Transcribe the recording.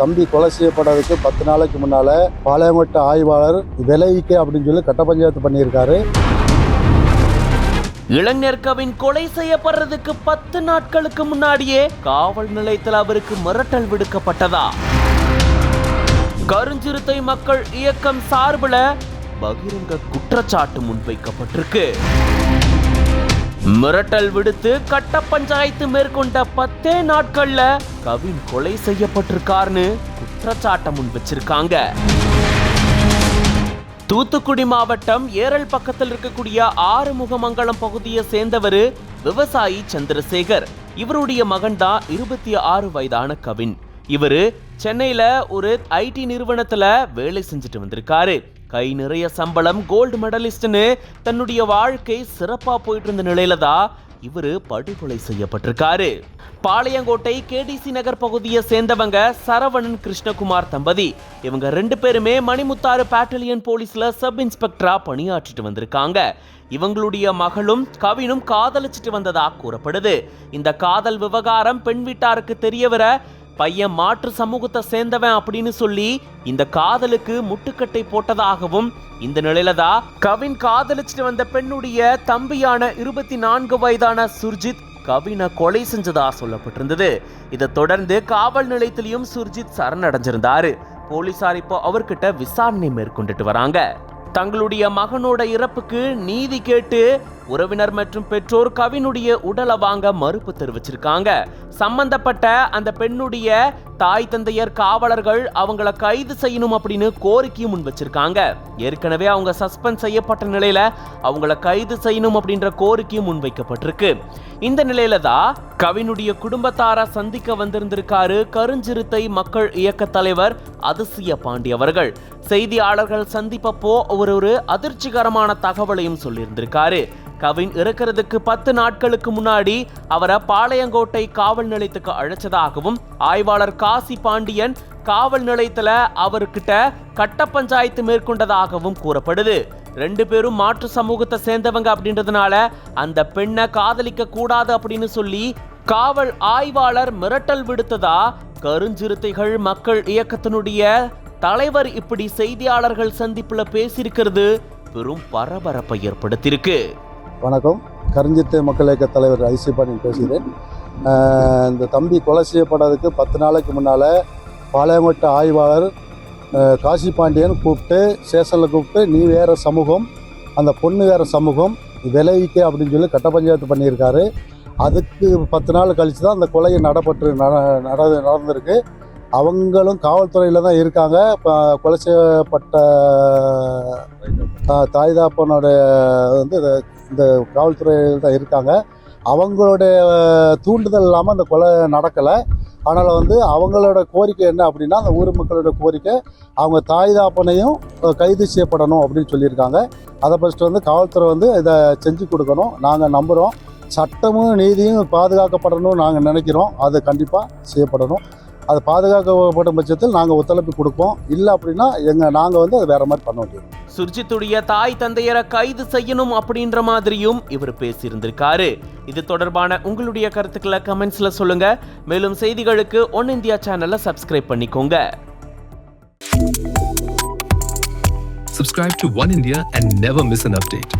தம்பி கொலை செய்யப்பட்டதுக்கு பத்து நாளைக்கு முன்னால பாளையங்கோட்டை ஆய்வாளர் விளைவிக்க அப்படின்னு சொல்லி கட்ட பஞ்சாயத்து பண்ணியிருக்காரு. இளைஞர் கவின் கொலை செய்யப்படுறதுக்கு பத்து நாட்களுக்கு முன்னாடியே காவல் நிலையத்தில் அவருக்கு மிரட்டல் விடுக்கப்பட்டதா? கருஞ்சிறுத்தை மக்கள் இயக்கம் சார்பில் பகிரங்க குற்றச்சாட்டு முன்வைக்கப்பட்டிருக்கு. மிரட்டல் விடுத்து கட்ட பஞ்சாயத்து மேற்கொண்ட பத்தே நாட்கள்ல கவின் கொலை செய்யப்பட்டிருக்காருன்னு குற்றச்சாட்டை முன் வச்சிருக்காங்க. தூத்துக்குடி மாவட்டம் ஏரல் பக்கத்தில் இருக்கக்கூடிய ஆறுமுகமங்கலம் பகுதியை சேர்ந்தவர் விவசாயி சந்திரசேகர். இவருடைய மகன் தான் இருபத்தி ஆறு வயதான கவின். இவரு சென்னையில் ஒரு ஐடி நிறுவனத்தில் வேலை செஞ்சுட்டு வந்திருக்காரு. கை நிறைய சம்பளம் கோல்டு மெடலிஸ்ட்னு தன்னுடைய வாழ்க்கை சிறப்பா போயிட்டு இருந்த நிலையில தான் இவர் படுகொலை செய்யப்பட்டிருக்காரு. பாளையங்கோட்டை கேடிசி நகர் பகுதியை சேர்ந்தவங்க சரவணன் கிருஷ்ணகுமார் தம்பதி. இவங்க ரெண்டு பேருமே மணிமுத்தாறு பேட்டலியன் போலீஸ்ல சப் இன்ஸ்பெக்டரா பணியாற்றிட்டு வந்திருக்காங்க. இவங்களுடைய மகளும் கவினும் காதலிச்சிட்டு வந்ததா கூறப்படுது. இந்த காதல் விவகாரம் பெண் வீட்டாருக்கு தெரியவர பையன் மாற்று சமூகத்தை சேர்ந்தவன் அப்படின்னு சொல்லி இந்த காதலுக்கு முட்டுக்கட்டை போட்டதாகவும் இந்த நிலையில தான் கவின் காதலிச்சுட்டு வந்த பெண்ணுடைய தம்பியான இருபத்தி நான்கு வயதான சுர்ஜித் கவினை கொலை செஞ்சதா சொல்லப்பட்டிருந்தது. இதை தொடர்ந்து காவல் நிலையத்திலையும் சுர்ஜித் சரணடைஞ்சிருந்தாரு. போலீசார் இப்போ அவர்கிட்ட விசாரணை மேற்கொண்டுட்டு வராங்க. தங்களுடைய மகனோட இறப்புக்கு நீதி கேட்டு உறவினர் மற்றும் பெற்றோர் கவினுடைய உடலை வாங்க மறுப்பு தெரிவிச்சிருக்காங்க. சம்பந்தப்பட்ட அந்த பெண்ணுடைய தாய் தந்தையர் காவலர்கள் அவங்கள கைது செய்யணும் அப்படின்னு கோரிக்கையும் முன் வச்சிருக்காங்க. ஏற்கனவே அவங்க சஸ்பெண்ட் செய்யப்பட்ட நிலையில அவங்கள கைது செய்யணும் அப்படின்ற கோரிக்கையும் முன்வைக்கப்பட்டிருக்கு இந்த நிலையில தான் கவினுடைய குடும்பத்தார சந்திக்க வந்திருந்திருக்காரு கருஞ்சிறுத்தை மக்கள் இயக்க தலைவர் அதிசய பாண்டி அவர்கள். செய்தியாளர்கள் சந்திப்பப்போ ஒரு ஒரு அதிர்ச்சிகரமான தகவலையும் சொல்லியிருந்திருக்காரு. கவின் இறக்கிறதுக்கு பத்து நாட்களுக்கு முன்னாடி அவரை பாளையங்கோட்டை காவல் நிலையத்துக்கு அழைச்சதாகவும் ஆய்வாளர் காசி பாண்டியன் காவல் நிலையத்துல அவர்கிட்ட கட்ட பஞ்சாயத்து மேற்கொண்டதாகவும் கூறப்படுது. ரெண்டு பேரும் மாற்று சமூகத்தை சேர்ந்தவங்க அப்படின்றதுனால அந்த பெண்ணை காதலிக்க கூடாது அப்படின்னு சொல்லி காவல் ஆய்வாளர் மிரட்டல் விடுத்ததா கருஞ்சிறுத்தைகள் மக்கள் இயக்கத்தினுடைய தலைவர் இப்படி செய்தியாளர்கள் சந்திப்புல பேசியிருக்கிறது பெரும் பரபரப்பை ஏற்படுத்தியிருக்கு. வணக்கம். கரிஞ்சித்தே மக்கள் இயக்க தலைவர் ஐசி பாண்டியன் பேசுகிறேன். இந்த தம்பி கொலை செய்யப்பட்டதுக்கு பத்து நாளைக்கு முன்னால் பாளையங்கோட்டை ஆய்வாளர் காசி பாண்டியன் கூப்பிட்டு சேஷனில் கூப்பிட்டு நீ வேறு சமூகம் அந்த பொண்ணு வேறு சமூகம் விளைவிக்க அப்படின்னு சொல்லி கட்ட பஞ்சாயத்து பண்ணியிருக்காரு. அதுக்கு பத்து நாள் கழித்து தான் அந்த கொலையை நடப்பட்டு நட- நடந்திருக்கு. அவங்களும் காவல்துறையில் தான் இருக்காங்க. இப்போ கொலை செய்யப்பட்ட தாய் தாப்பனுடைய வந்து இந்த காவல்துறையில் தான் இருக்காங்க. அவங்களுடைய தூண்டுதல் இல்லாமல் அந்த கொலை நடக்கலை. அதனால் வந்து அவங்களோட கோரிக்கை என்ன அப்படின்னா அந்த ஊர் மக்களோட கோரிக்கை அவங்க தாய் தாப்பனையும் கைது செய்யப்படணும் அப்படின்னு சொல்லியிருக்காங்க. அதை ஃபஸ்ட்டு வந்து காவல்துறை வந்து இதை செஞ்சு கொடுக்கணும். நாங்கள் நம்புகிறோம் சட்டமும் நீதியும் பாதுகாக்கப்படணும்னு நாங்கள் நினைக்கிறோம். அது கண்டிப்பாக செய்யப்படணும். அது பாதுகாக்கப்படும் பட்சத்தில் நாங்கள் ஒத்துழைப்பு கொடுப்போம். இல்லை அப்படின்னா எங்கள் நாங்கள் வந்து அதை வேறு மாதிரி பண்ண முடியும் சுர்ஜித்துடைய தாய் தந்தையரை கைது செய்யணும் அப்படின்ற மாதிரியும் இவர் பேசியிருந்திருக்காரு. இது தொடர்பான உங்களுடைய கருத்துக்களை கமெண்ட்ஸ்ல சொல்லுங்க. மேலும் செய்திகளுக்கு ஒன் இந்தியா சேனலை சப்ஸ்கிரைப் பண்ணிக்கோங்க. Subscribe to One India and never miss an update.